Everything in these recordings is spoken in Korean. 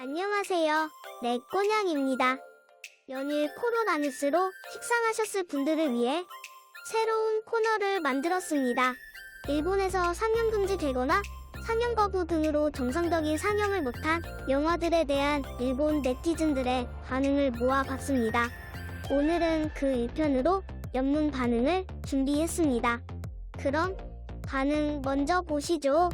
안녕하세요. 네, 꼬냥입니다. 연일 코로나 뉴스로 식상하셨을 분들을 위해 새로운 코너를 만들었습니다. 일본에서 상영 금지되거나 상영 거부 등으로 정상적인 상영을 못한 영화들에 대한 일본 네티즌들의 반응을 모아봤습니다. 오늘은 그 1편으로 연문 반응을 준비했습니다. 그럼 반응 먼저 보시죠.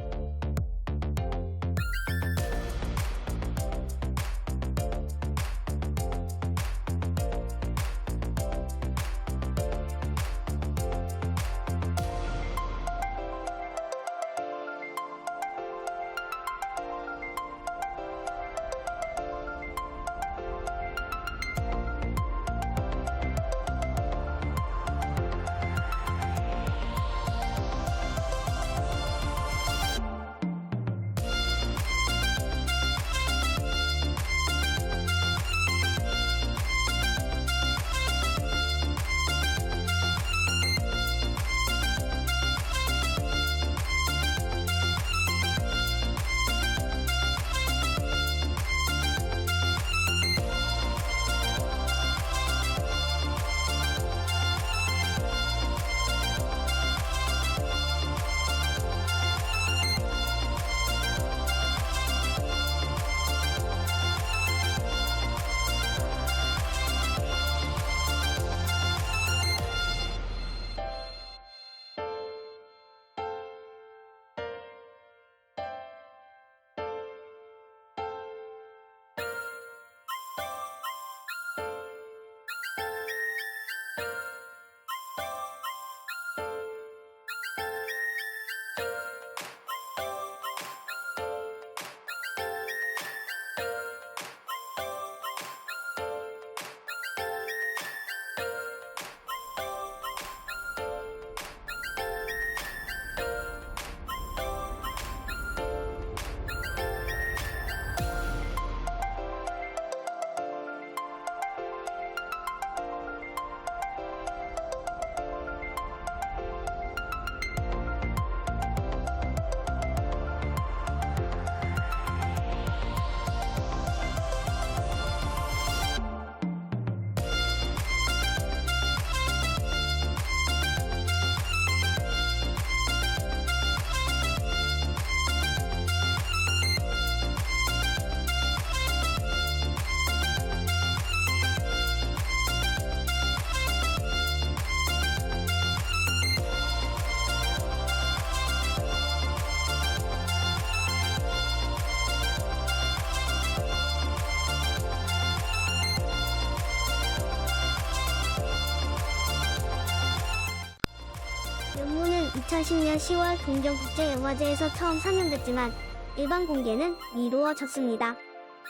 2010년 10월 동경국제영화제에서 처음 상영됐지만 일반 공개는 미루어졌습니다.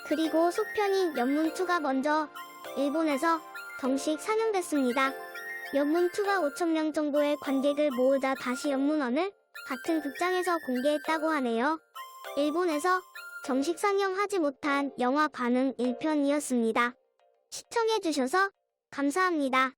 그리고 속편인 연문2가 먼저 일본에서 정식 상영됐습니다. 연문2가 5천명 정도의 관객을 모으자 다시 연문원을 같은 극장에서 공개했다고 하네요. 일본에서 정식 상영하지 못한 영화 반응 1편이었습니다. 시청해주셔서 감사합니다.